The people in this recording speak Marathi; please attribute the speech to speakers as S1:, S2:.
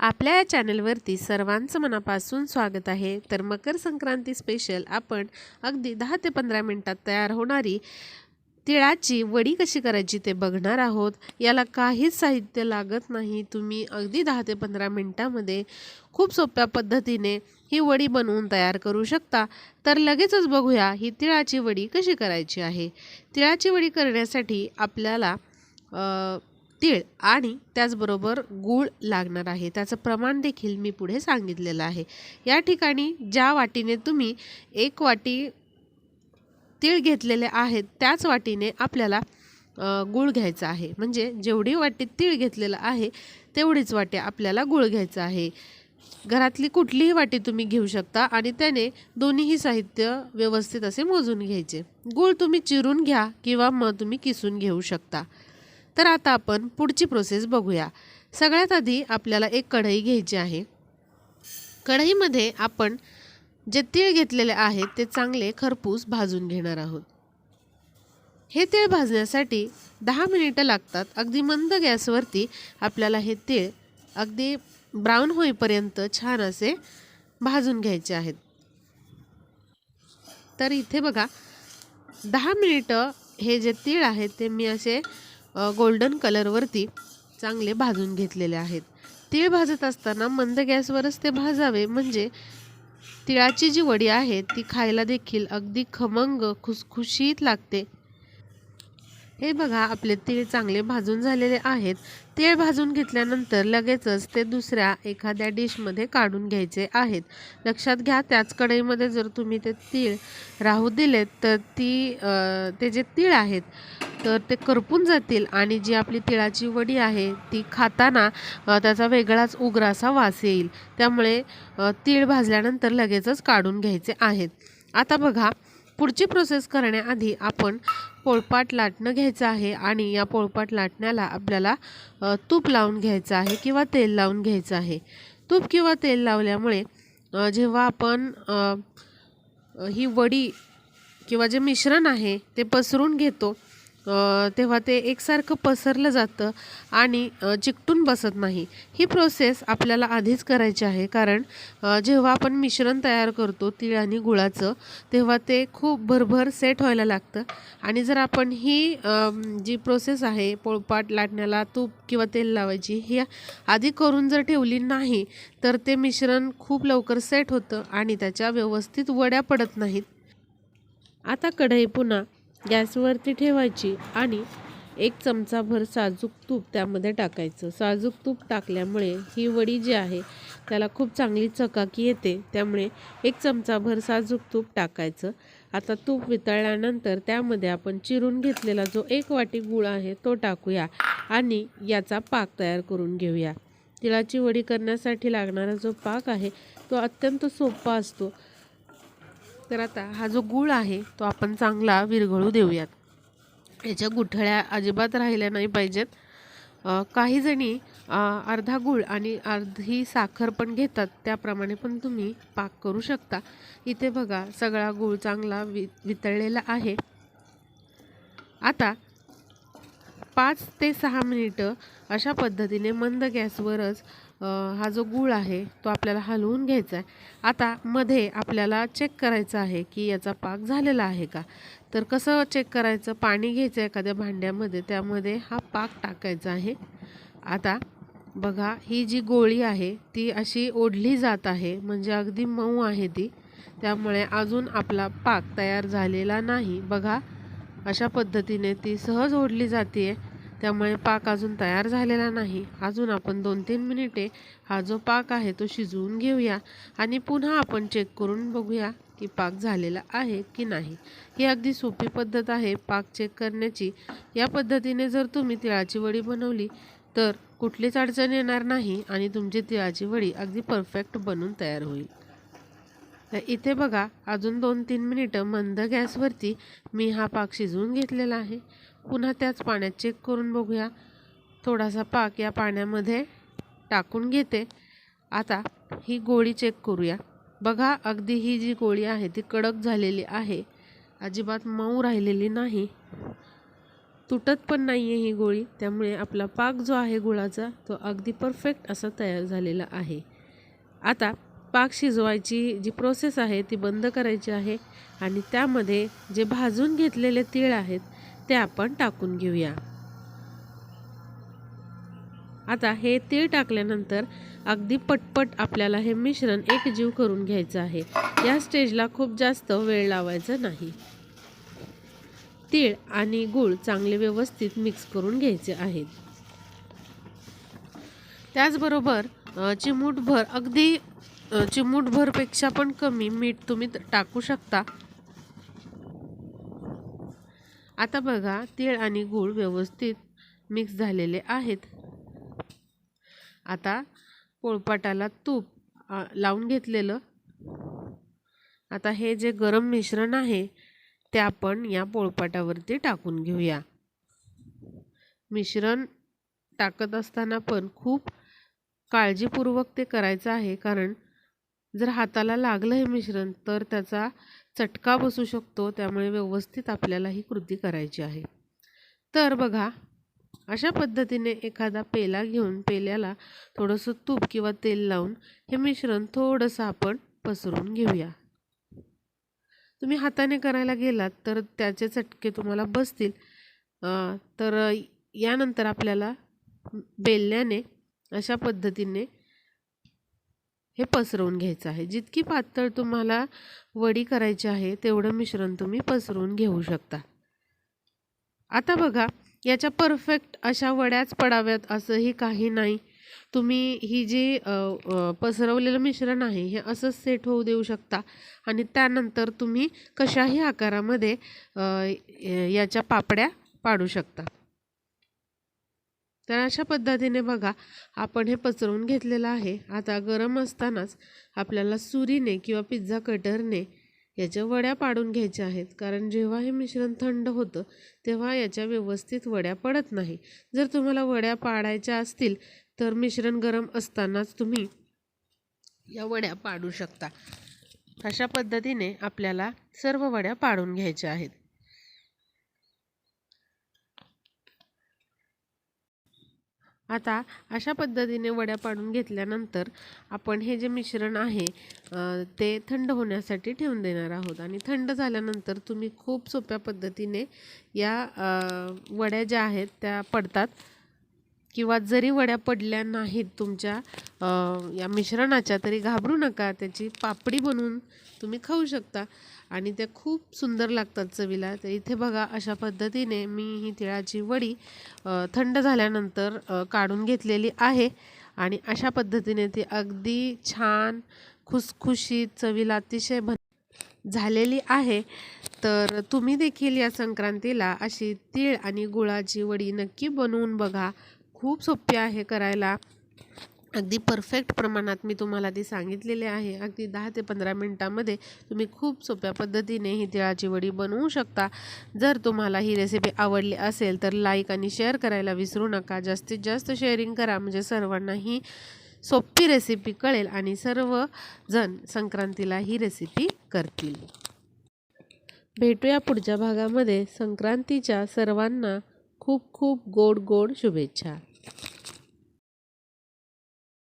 S1: आपल्या या चॅनलवरती सर्वांचं मनापासून स्वागत आहे. तर मकर संक्रांती स्पेशल आपण अगदी दहा ते पंधरा मिनटात तयार होणारी तिळाची वडी कशी करायची ते बघणार आहोत. याला काहीच साहित्य लागत नाही. तुम्ही अगदी दहा ते पंधरा मिनटामध्ये खूप सोप्या पद्धतीने ही वडी बनवून तयार करू शकता. तर लगेचच बघूया ही तिळाची वडी कशी करायची आहे. तिळाची वडी करण्यासाठी आपल्याला तीळ आणि त्याचबरोबर गूळ लागणार आहे. त्याचं प्रमाण देखील मी पुढे सांगितलेलं आहे. या ठिकाणी ज्या वाटीने तुम्ही एक वाटी तीळ घेतलेले आहेत त्याच वाटीने आपल्याला गूळ घ्यायचा आहे. म्हणजे जेवढी वाटी तीळ घेतलेलं आहे तेवढीच वाटी आपल्याला गूळ घ्यायचं आहे. घरातली कुठलीही वाटी तुम्ही घेऊ शकता आणि त्याने दोन्हीही साहित्य व्यवस्थित असे मोजून घ्यायचे. गूळ तुम्ही चिरून घ्या किंवा मग तुम्ही किसून घेऊ शकता. तर आता आपण पुढची प्रोसेस बघूया. सगळ्यात आधी आपल्याला एक कढई घ्यायची आहे. कढईमध्ये आपण जे तीळ घेतलेले आहेत ते चांगले खरपूस भाजून घेणार आहोत. हे तीळ भाजण्यासाठी दहा मिनिटं लागतात. अगदी मंद गॅसवरती आपल्याला हे तीळ अगदी ब्राऊन होईपर्यंत छान असे भाजून घ्यायचे आहेत. तर इथे बघा दहा मिनिटं हे जे तीळ आहेत ते मी असे गोल्डन कलरवरती चांगले भाजून घेतलेले आहेत. तीळ भाजत असताना मंद गॅसवरच ते भाजावे म्हणजे तिळाची जी वडी आहे ती खायला देखील अगदी खमंग खुसखुशीत लागते. हे बघा आपले तीळ चांगले भाजून झालेले आहेत. तीळ भाजून घेतल्यानंतर लगेचच ते दुसऱ्या एखाद्या डिशमध्ये काढून घ्यायचे आहेत. लक्षात घ्या त्याच कढईमध्ये जर तुम्ही ते तीळ राहू दिलेत तर ती ते जे तीळ आहेत तर ते करपून जातील आणि जी आपली तिळाची वडी आहे ती खाताना त्याचा वेगळाच उग्रासा वास येईल. त्यामुळे तीळ भाजल्यानंतर लगेचच काढून घ्यायचे आहेत. आता बघा पुढची प्रोसेस करण्याआधी आपण पोळपाट लाटणं घ्यायचं आहे आणि या पोळपाट लाटण्याला आपल्याला तूप लावून घ्यायचं आहे किंवा तेल लावून घ्यायचं आहे. तूप किंवा तेल लावल्यामुळे जेव्हा आपण ही वडी किंवा जे मिश्रण आहे ते पसरून घेतो तेव्हा ते एकसारखं पसरलं जातं आणि चिकटून बसत नाही. ही प्रोसेस आपल्याला आधीच करायची आहे. कारण जेव्हा आपण मिश्रण तयार करतो तीळ आणि गुळाचं तेव्हा ते खूप भरभर सेट व्हायला लागतं. आणि जर आपण ही जी प्रोसेस आहे पोळपाट लाटण्याला तूप किंवा तेल लावायची ही आधी करून जर ठेवली नाही तर ते मिश्रण खूप लवकर सेट होतं आणि त्याच्या व्यवस्थित वड्या पडत नाहीत. आता कढई पुन्हा गॅसवरती ठेवायची आणि एक चमचाभर साजूक तूप त्यामध्ये टाकायचं. साजूक तूप टाकल्यामुळे ही वडी जी आहे त्याला खूप चांगली चकाकी येते. त्यामुळे एक चमचाभर साजूक तूप टाकायचं. आता तूप वितळल्यानंतर त्यामध्ये आपण चिरून घेतलेला जो एक वाटी गूळ आहे तो टाकूया आणि याचा पाक तयार करून घेऊया. तिळाची वडी करण्यासाठी लागणारा जो पाक आहे तो अत्यंत सोपा असतो. तर आता हा जो गूळ आहे तो आपण चांगला विरघळू देऊयात. याच्या गुठळ्या अजिबात राहिल्या नाही पाहिजेत. काही जणी अर्धा गूळ आणि अर्धी साखर पण घेतात त्याप्रमाणे पण तुम्ही पाक करू शकता. इथे बघा सगळा गूळ चांगला वि वितळलेला आहे. आता पाच ते सहा मिनिटं अशा पद्धतीने मंद गॅसवरच हा जो गूळ आहे तो आपल्याला हलवून घ्यायचा आहे आता मध्ये आपल्याला चेक करायचं आहे की याचा पाक झालेला आहे का? तर कसं चेक करायचं? पाणी घ्यायचं एखाद्या भांड्यामध्ये त्यामध्ये हा पाक टाकायचा आहे. आता बघा ही जी गोळी आहे ती अशी ओढली जात आहे म्हणजे अगदी मऊ आहे ती. त्यामुळे अजून आपला पाक तयार झालेला नाही. बघा अशा पद्धतीने ती सहज ओढली जाते आहे त्यामुळे पाक अजून तयार झालेला नाही. अजून आपण दोन तीन मिनिटे हा जो पाक आहे तो शिजवून घेऊया आणि पुन्हा आपण चेक करून बघूया की पाक झालेला आहे की नाही. ही अगदी सोपी पद्धत आहे पाक चेक करण्याची. या पद्धतीने जर तुम्ही तिळाची वडी बनवली तर कुठलीच अडचण येणार नाही आणि तुमची तिळाची वडी अगदी परफेक्ट बनून तयार होईल. तर इथे बघा अजून दोन तीन मिनिटं मंद गॅसवरती मी हा पाक शिजवून घेतलेला आहे. पुन्हा त्याच पाण्यात चेक करून बघूया. थोडासा पाक या पाण्यामध्ये टाकून घेते. आता ही गोळी चेक करूया. बघा अगदी ही जी गोळी आहे ती कडक झालेली आहे. अजिबात मऊ राहिलेली नाही. तुटत पण नाही आहे ही गोळी. त्यामुळे आपला पाक जो आहे गुळाचा तो अगदी परफेक्ट असा तयार झालेला आहे. आता पाक शिजवायची जी प्रोसेस आहे ती बंद करायची आहे. आणि त्यामध्ये जे भाजून घेतलेले तीळ आहेत ते आपण टाकून घेऊया. आता हे तीळ टाकल्यानंतर अगदी पटपट आपल्याला हे मिश्रण एकजीव करून घ्यायचं आहे. या स्टेजला खूप जास्त वेळ लावायचा नाही. तीळ आणि गूळ चांगले व्यवस्थित मिक्स करून घ्यायचे आहेत. त्याचबरोबर चिमूटभर अगदी चिमूटभरपेक्षा पण कमी मीठ तुम्ही टाकू शकता. आता बघा तीळ आणि गूळ व्यवस्थित मिक्स झालेले आहेत. आता पोळपाटाला तूप लावून घेतलेलं. आता हे जे गरम मिश्रण आहे ते आपण या पोळपाटावरती टाकून घेऊया. मिश्रण टाकत असताना पण खूप काळजीपूर्वक ते करायचं आहे कारण जर हाताला लागलं हे मिश्रण तर त्याचा चटका बसू शकतो त्यामुळे व्यवस्थित आपल्याला ही कृती करायची आहे. तर बघा अशा पद्धतीने एखादा पेला घेऊन पेल्याला थोडंसं तूप किंवा तेल लावून हे मिश्रण थोडंसं आपण पसरून घेऊया. तुम्ही हाताने करायला गेलात तर त्याचे चटके तुम्हाला बसतील. तर यानंतर आपल्याला बेलण्याने अशा पद्धतीने हे पसरवून घ्यायचं आहे. जितकी पातळ तुम्हाला वडी करायची आहे तेवढं मिश्रण तुम्ही पसरवून घेऊ शकता. आता बघा याच्या परफेक्ट अशा वड्याच पडाव्यात असंही काही नाही. तुम्ही ही जी पसरवलेलं मिश्रण आहे हे असंच सेट होऊ देऊ शकता. आणि त्यानंतर तुम्ही कशाही आकारामध्ये याच्या पापड्या पाडू शकता. तर अशा पद्धतीने बघा आपण हे पसरवून घेतलेलं आहे. आता गरम असतानाच आपल्याला सुरीने किंवा पिझ्झा कटरने याच्या वड्या पाडून घ्यायच्या आहेत. कारण जेव्हा हे मिश्रण थंड होतं तेव्हा याच्या व्यवस्थित वड्या पडत नाही. जर तुम्हाला वड्या पाडायच्या असतील तर मिश्रण गरम असतानाच तुम्ही या वड्या पाडू शकता. अशा पद्धतीने आपल्याला सर्व वड्या पाडून घ्यायच्या आहेत. आता अशा पद्धतीने वड्या पाडून घेतल्यानंतर आपण हे जे मिश्रण आहे ते थंड होण्यासाठी ठेवून देणार आहोत. आणि थंड झाल्यानंतर तुम्ही खूप सोप्या पद्धतीने या वड्या ज्या आहेत त्या पडतात. किंवा जरी वड्या पडल्या नाहीत तुमच्या या मिश्रणाच्या तरी घाबरू नका. त्याची पापडी बनवून तुम्ही खाऊ शकता. आणि त्या खूप सुंदर लागतात चवीला. तर इथे बघा अशा पद्धतीने मी ही तिळाची वडी थंड झाल्यानंतर काढून घेतलेली आहे. आणि अशा पद्धतीने ती अगदी छान खुसखुशीत चवीला अतिशय भन झालेली आहे. तर तुम्ही देखील या संक्रांतीला अशी तीळ आणि गुळाची वडी नक्की बनवून बघा. खूप सोपी आहे करायला. अगदी परफेक्ट प्रमाणात मी तुम्हाला ती सांगितलेली आहे. अगदी दहा ते पंधरा मिनटामध्ये तुम्ही खूप सोप्या पद्धतीने ही तिळाची वडी बनवू शकता. जर तुम्हाला ही रेसिपी आवडली असेल तर लाईक आणि शेअर करायला विसरू नका. जास्तीत जास्त शेअरिंग करा म्हणजे सर्वांना ही सोपी रेसिपी कळेल आणि सर्वजण संक्रांतीला ही रेसिपी करतील. भेटूया पुढच्या भागामध्ये. संक्रांतीच्या सर्वांना खूप खूप गोड गोड शुभेच्छा.